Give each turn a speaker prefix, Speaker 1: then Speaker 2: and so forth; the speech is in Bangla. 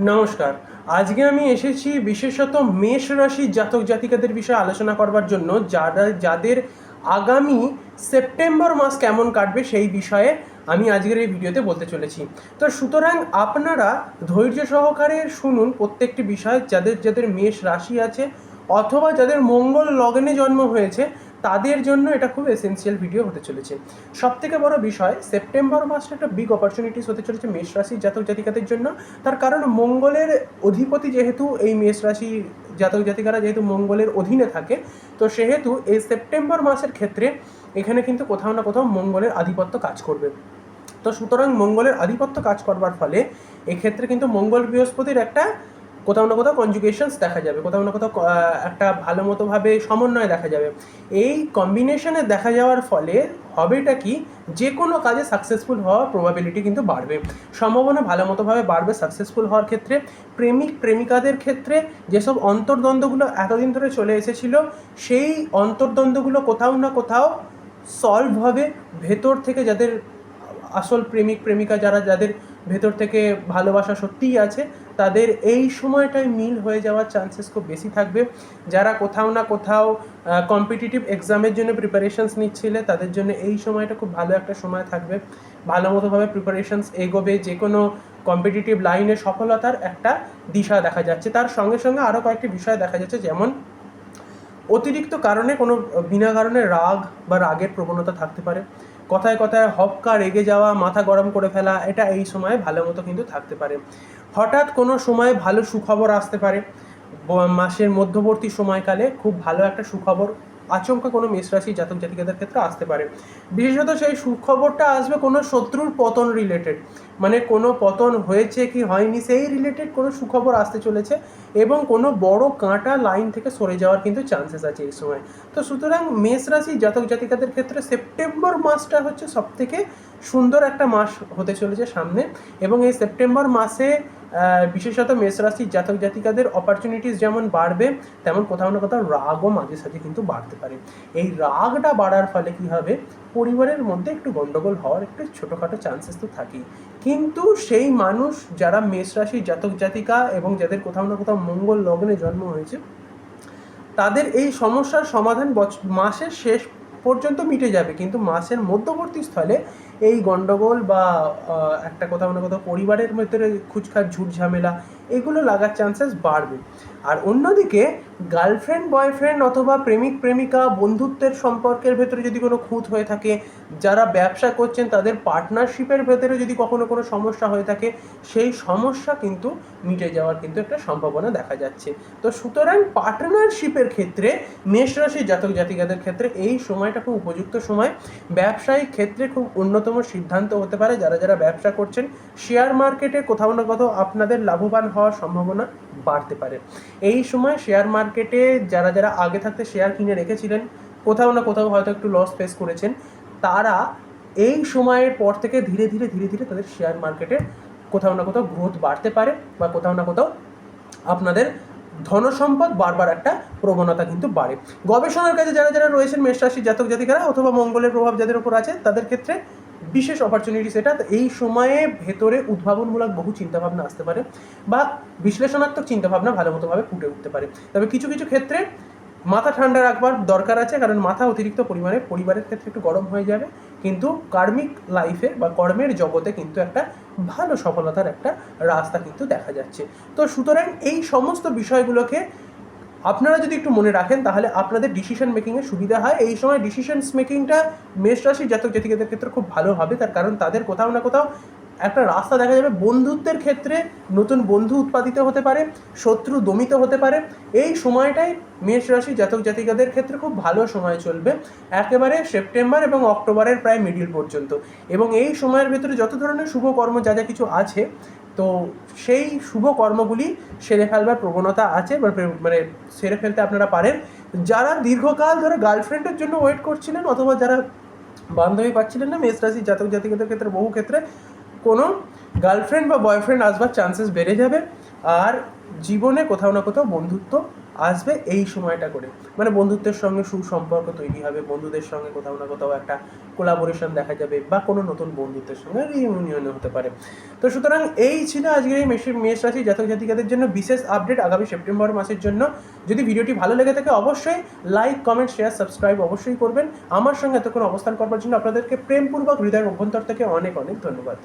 Speaker 1: নমস্কার। আজকে আমি এসেছি বিশেষত মেষ রাশির জাতক জাতিকাদের বিষয়ে আলোচনা করবার জন্য, যারা যাদের আগামী সেপ্টেম্বর মাস কেমন কাটবে সেই বিষয়ে আমি আজকের এই ভিডিওতে বলতে চলেছি। তো সুতরাং আপনারা ধৈর্য সহকারে শুনুন প্রত্যেকটি বিষয়, যাদের যাদের মেষ রাশি আছে, অথবা যাদের মঙ্গল লগ্নে জন্ম হয়েছে তাদের জন্য এটা খুব এসেন্সিয়াল ভিডিও হতে চলেছে। সব থেকে বড় বিষয় সেপ্টেম্বর মাসটা একটা বিগ অপরচুনিটিস হতে চলেছে মেষ রাশির জাতক জাতিকাদের জন্য। তার কারণ মঙ্গলের অধিপতি যেহেতু এই মেষ রাশি জাতক জাতিকারা যেহেতু মঙ্গলের অধীনে থাকে, তো সেহেতু এই সেপ্টেম্বর মাসের ক্ষেত্রে এখানে কিন্তু কোথাও না কোথাও মঙ্গলের আধিপত্য কাজ করবে। তো সুতরাং মঙ্গলের আধিপত্য কাজ করবার ফলে এক্ষেত্রে কিন্তু মঙ্গল বৃহস্পতির একটা কোথাও না কোথাও কনজুগেশনস দেখা যাবে, কোথাও না কোথাও একটা ভালো মতোভাবে সমন্বয় দেখা যাবে। এই কম্বিনেশনে দেখা যাওয়ার ফলে হবেটা কি? যে কোনো কাজে সাকসেসফুল হওয়ার প্রবাবিলিটি কিন্তু বাড়বে। সম্ভাবনা ভালো মতোভাবে বাড়বে সাকসেসফুল হওয়ার ক্ষেত্রে। প্রেমিক, প্রেমিকাদের ক্ষেত্রে যেসব অন্তর্দ্বন্দ্বগুলো এতদিন ধরে চলে এসেছিল, সেই অন্তর্দ্বন্দ্বগুলো কোথাও না কোথাও সলভ হবে ভেতর থেকে যাদের আসল প্রেমিক, প্রেমিকা যারা, যাদের ভেতর থেকে ভালোবাসা সত্যিই আছে তাদের এই সময়টায় মিল হয়ে যাওয়ার চান্সেস খুব বেশি থাকবে। যারা কোথাও না কোথাও কম্পিটিটিভ এক্সামের জন্য প্রিপারেশনস নিচ্ছিলে, তাদের জন্য এই সময়টা খুব ভালো একটা সময় থাকবে। ভালো মতোভাবে প্রিপারেশনস এগোবে যে কোনো কম্পিটিটিভ লাইনে সফলতার একটা দিশা দেখা যাচ্ছে। তার সঙ্গে সঙ্গে আরও কয়েকটি বিষয় দেখা যাচ্ছে, যেমন অতিরিক্ত কারণে কোনো, বিনা কারণে রাগ বা রাগের প্রবণতা থাকতে পারে। কথায় কথায় হপকা রেগে যাওয়া, মাথা গরম করে ফেলা, এটা এই সময়ে ভালো মতো কিন্তু থাকতে পারে। হঠাৎ কোনো সময় ভালো সুখবর আসতে পারে। মাসের মধ্যবর্তী সময়কালে খুব ভালো একটা সুখবর, আচমকা কোনো মেষরাশি জাতক জাতিকাদের ক্ষেত্রে আসতে পারে। বিশেষত সেই সুখবরটা আসবে কোনো শত্রুর পতন রিলেটেড মানে কোনো পতন হয়েছে কি হয়নি সেই রিলেটেড কোনো সুখবর আসতে চলেছে। এবং কোনো বড় কাঁটা লাইন থেকে সরে যাওয়ার কিন্তু চান্সেস আছে এই সময়। তো সুতরাং মেষ রাশি জাতক জাতিকাদের ক্ষেত্রে সেপ্টেম্বর মাসটা হচ্ছে সব থেকে সুন্দর একটা মাস হতে চলেছে সামনে এবং এই সেপ্টেম্বর মাসে বিশেষত মেষ রাশির জাতক জাতিকাদের অপরচুনিটিস যেমন বাড়বে, তেমন কোথাও না কোথাও রাগও মাঝে সাঝে কিন্তু বাড়তে পারে। এই রাগটা বাড়ার ফলে কি হবে? পরিবারের মধ্যে একটু গন্ডগোল হওয়ার একটু ছোটোখাটো চান্সেস তো থাকেই। কিন্তু সেই মানুষ যারা মেষ রাশির জাতক জাতিকা এবং যাদের কোথাও না কোথাও মঙ্গল লগ্নে জন্ম হয়েছে, তাদের এই সমস্যার সমাধান মাসের শেষ পর্যন্ত মিটে যাবে। কিন্তু মাসের মধ্যবর্তী স্থলে এই গন্ডগোল বা একটা কোথাও না কোথাও পরিবারের ভিতরে খুচখাচ ঝুট ঝামেলা এগুলো লাগার চান্সেস বাড়বে। আর অন্যদিকে গার্লফ্রেন্ড বয়ফ্রেন্ড অথবা প্রেমিক, প্রেমিকা, বন্ধুত্বের সম্পর্কের ভেতরে যদি কোনো খুঁত হয়ে থাকে, যারা ব্যবসা করছেন, তাদের পার্টনারশিপের ভেতরে যদি কখনো কোনো সমস্যা হয়ে থাকে, সেই সমস্যা কিন্তু মিটে যাওয়ার কিন্তু একটা সম্ভাবনা দেখা যাচ্ছে। তো সুতরাং পার্টনারশিপের ক্ষেত্রে, মেষ রাশির জাতক জাতিকাদের ক্ষেত্রে এই সময়টা খুব উপযুক্ত সময়। ব্যবসায়িক ক্ষেত্রে খুব অন্যতম সিদ্ধান্ত হতে পারে যারা যারা ব্যবসা করছেন। শেয়ার মার্কেটে কোথাও না কোথাও আপনাদের লাভবান হওয়ার সম্ভাবনা বাড়তে পারে। এই সময় শেয়ার মার্কেটে যারা যারা আগে থাকতে শেয়ার কিনে রেখেছিলেন, কোথাও না কোথাও হয়তো একটু লস ফেস করেছেন, তারা এই সময়ের পর থেকে ধীরে ধীরে ধীরে ধীরে তাদের শেয়ার মার্কেটে কোথাও না কোথাও গ্রোথ বাড়তে পারে বা কোথাও না কোথাও আপনাদের ধনসম্পদ বারবার একটা প্রবণতা কিন্তু বাড়ে। গবেষণার কাছে যারা যারা রয়েছেন মেষ রাশির জাতক জাতিকারা অথবা মঙ্গলের প্রভাব যাদের উপর আছে, তাদের ক্ষেত্রে বিশেষ অপরচুনিটি সেটা এই সময়ে ভেতরে উদ্ভাবনমূলক বহু চিন্তাভাবনা আসতে পারে বা বিশ্লেষণাত্মক চিন্তাভাবনা ভালো মতোভাবে ফুটে উঠতে পারে। তবে কিছু কিছু ক্ষেত্রে মাথা ঠান্ডা রাখবার দরকার আছে কারণ মাথা অতিরিক্ত পরিমাণে পরিবারের ক্ষেত্রে একটু গরম হয়ে যাবে। কিন্তু কার্মিক লাইফে বা কর্মের জগতে কিন্তু একটা ভালো সফলতার একটা রাস্তা কিন্তু দেখা যাচ্ছে। তো সুতরাং এই সমস্ত বিষয়গুলোকে আপনারা যদি একটু মনে রাখেন, তাহলে আপনাদের ডিসিশন মেকিংয়ে সুবিধা হয়। এই সময় ডিসিশনস মেকিংটা মেষ রাশির জাতক জাতিকাদের ক্ষেত্রে খুব ভালো হবে। তার কারণ তাদের কোথাও না কোথাও একটা রাস্তা দেখা যাবে। বন্ধুত্বের ক্ষেত্রে নতুন বন্ধু উৎপাদিত হতে পারে, শত্রু দমিত হতে পারে। এই সময়টাই মেষ রাশি জাতক জাতিকাদের ক্ষেত্রে খুব ভালো সময় চলবে। একেবারে সেপ্টেম্বর এবং অক্টোবরের প্রায় মিডিল পর্যন্ত। এবং এই সময়ের ভেতরে যত ধরনের শুভ কর্ম, যা যা কিছু আছে তো সেই শুভ কর্মগুলি সেরে ফেলবার প্রবণতা আছে মানে সেরে ফেলতে আপনারা পারেন। যারা দীর্ঘকাল ধরে গার্লফ্রেন্ডের জন্য ওয়েট করছিলেন অথবা যারা বান্ধবী পাচ্ছিলেন না, মেষ রাশি জাতক জাতিকাদের ক্ষেত্রে বহু ক্ষেত্রে কোনো গার্লফ্রেন্ড বা বয়ফ্রেন্ড আসবার চান্সেস বেড়ে যাবে। আর জীবনে কোথাও না কোথাও বন্ধুত্ব আসবে এই সময়টা করে। মানে বন্ধুত্বের সঙ্গে সুসম্পর্ক তৈরি হবে, বন্ধুদের সঙ্গে কোথাও না কোথাও একটা কোলাবোরেশন দেখা যাবে বা কোনো নতুন বন্ধুত্বের সঙ্গে রিউনিয়ন হতে পারে। তো সুতরাং এই ছিল আজকের এই মেষের মেষ রাশি জাতক জাতিকাদের জন্য বিশেষ আপডেট আগামী সেপ্টেম্বর মাসের জন্য। যদি ভিডিওটি ভালো লেগে থাকে অবশ্যই লাইক কমেন্ট শেয়ার সাবস্ক্রাইব অবশ্যই করবেন। আমার সঙ্গে এতক্ষণ অবস্থান করবার জন্য আপনাদেরকে প্রেমপূর্বক হৃদয়ের অভ্যন্তর থেকে অনেক অনেক ধন্যবাদ।